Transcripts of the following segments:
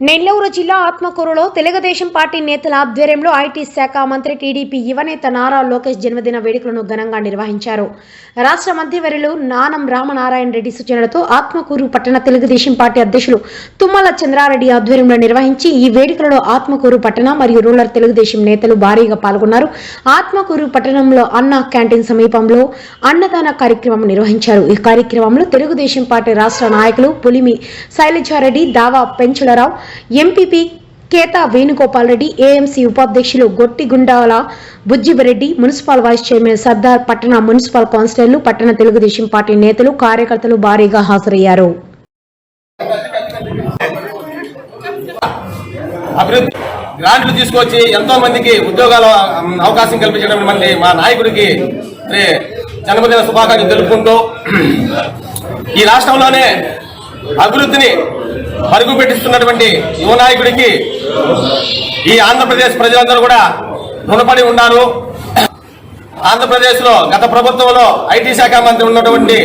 నెల్లూరు జిల్లా ఆత్మకూరులో తెలుగుదేశం పార్టీ నేతల ఆధ్వర్యంలో ఐటీ శాఖ మంత్రి టీడీపీ యువనేత నారా లోకేష్ జన్మదిన వేడుకలను ఘనంగా నిర్వహించారు. రాష్ట్ర మంత్రివర్యులు నానం రామనారాయణ రెడ్డి సూచనలతో ఆత్మకూరు పట్టణ తెలుగుదేశం పార్టీ అధ్యక్షులు తుమ్మల చంద్రారెడ్డి ఆధ్వర్యంలో నిర్వహించి ఈ వేడుకలలో ఆత్మకూరు పట్టణ మరియు రూరల్ తెలుగుదేశం నేతలు భారీగా పాల్గొన్నారు. ఆత్మకూరు పట్టణంలో అన్న క్యాంటీన్ సమీపంలో అన్నదాన కార్యక్రమం నిర్వహించారు. ఈ కార్యక్రమంలో తెలుగుదేశం పార్టీ రాష్ట్ర నాయకులు పులిమి శైలజారెడ్డి దావా పెంచులరావు ఎంపీపీ కేతా వేణుగోపాల్ రెడ్డి ఏఎంసీ ఉపాధ్యక్షులు గొట్టిగుండాల బుజ్జిబరెడ్డి మున్సిపల్ వైస్ చైర్మన్ సర్దార్ పట్టణ మున్సిపల్ కౌన్సిలర్లు పట్టణ తెలుగుదేశం పార్టీ నేతలు కార్యకర్తలు భారీగా హాజరయ్యారు. గ్రాంట్లు తీసుకొచ్చి ఎంతో మందికి ఉద్యోగాల అవకాశం కల్పించడం మంది మా నాయకుడికి జన్మదిన శుభాకాంక్షలు తెలుపుకుంటూ ఈ రాష్ట్రంలోనే అభివృద్ధిని పరుగు పెట్టిస్తున్నటువంటి యువ నాయకుడికి ఈ ఆంధ్రప్రదేశ్ ప్రజలందరూ కూడా రుణపడి ఉన్నారు. ఆంధ్రప్రదేశ్లో గత ప్రభుత్వంలో ఐటీ శాఖ మంత్రి ఉన్నటువంటి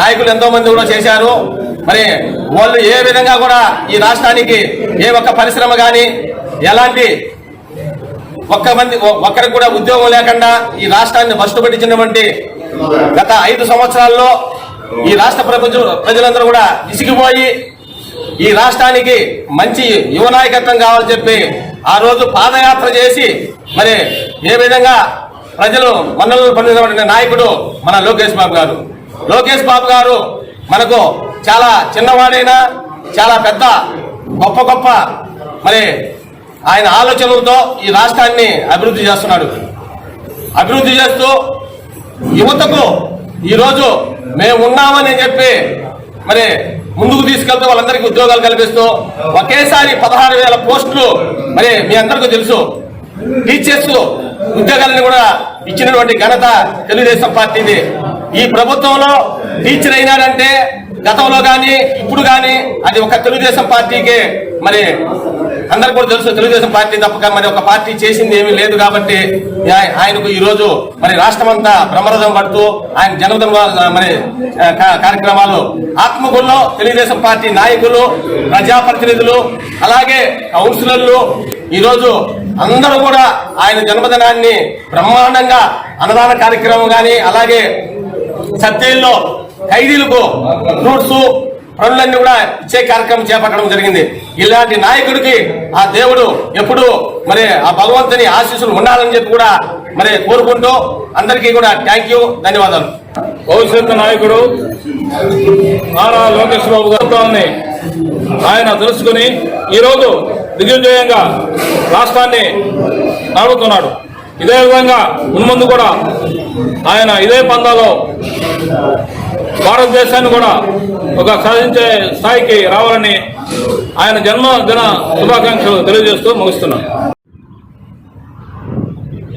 నాయకులు ఎంతో మంది కూడా చేశారు. మరి వాళ్ళు ఏ విధంగా కూడా ఈ రాష్ట్రానికి ఏ ఒక్క పరిశ్రమ కానీ ఎలాంటి ఒక్క మంది ఒక్కరికి కూడా ఉద్యోగం లేకుండా ఈ రాష్ట్రాన్ని బస్టుపెట్టించినటువంటి గత ఐదు సంవత్సరాల్లో ఈ రాష్ట్ర ప్రజలందరూ కూడా ఇసిగిపోయి ఈ రాష్ట్రానికి మంచి యువ నాయకత్వం కావాలని చెప్పి ఆ రోజు పాదయాత్ర చేసి మరి ఏ విధంగా ప్రజలు మన్నలు పొందినటువంటి నాయకుడు మన లోకేష్ బాబు గారు. లోకేష్ బాబు గారు మనకు చాలా చిన్నవాడైనా చాలా పెద్ద గొప్ప గొప్ప మరి ఆయన ఆలోచనలతో ఈ రాష్ట్రాన్ని అభివృద్ధి చేస్తున్నాడు. అభివృద్ధి చేస్తూ యువతకు ఈరోజు మేము ఉన్నామని చెప్పి మరి ముందుకు తీసుకెళ్తూ వాళ్ళందరికీ ఉద్యోగాలు కల్పిస్తూ ఒకేసారి పదహారు వేల పోస్టులు మరి మీ అందరికీ తెలుసు. టీచర్స్ ఉద్యోగాలను కూడా ఇచ్చినటువంటి ఘనత తెలుగుదేశం పార్టీది. ఈ ప్రభుత్వంలో టీచర్ అయినాడంటే గతంలో కానీ ఇప్పుడు కానీ అది ఒక తెలుగుదేశం పార్టీకే మరి అందరు కూడా తెలుసు తెలుగుదేశం పార్టీ తప్పక మరి ఒక పార్టీ చేసింది ఏమీ లేదు కాబట్టి ఆయనకు ఈ రోజు మరి రాష్ట్రం అంతా బ్రహ్మరథం పడుతూ ఆయన జన్మదిన మరి కార్యక్రమాలు ఆత్మగుల్లో తెలుగుదేశం పార్టీ నాయకులు ప్రజాప్రతినిధులు అలాగే కౌన్సిలర్లు ఈరోజు అందరూ కూడా ఆయన జన్మదినాన్ని బ్రహ్మాండంగా అన్నదాన కార్యక్రమం కానీ అలాగే సత్యంలో ఖైదీలకు ఫ్రూట్స్ పనులన్నీ కూడా ఇచ్చే కార్యక్రమం చేపట్టడం జరిగింది. ఇలాంటి నాయకుడికి ఆ దేవుడు ఎప్పుడు మరి ఆ భగవంతుని ఆశీస్సులు ఉండాలని చెప్పి కూడా మరి కోరుకుంటూ అందరికీ కూడా థ్యాంక్ యూ ధన్యవాదాలు. భవిష్యత్తు నాయకుడు నారా లోకేష్ బాబు గారిని ఆయన తెలుసుకుని ఈరోజు దిగ్విజయంగా రాష్ట్రాన్ని నడుపుతున్నాడు. ఇదే విధంగా మున్ముందు కూడా ఆయన ఇదే పందాలో భారతదేశాన్ని కూడా ఒక సాధించే స్థాయికి రావాలని ఆయన జన్మదిన శుభాకాంక్షలు తెలియజేస్తూ ముగిస్తున్నాను.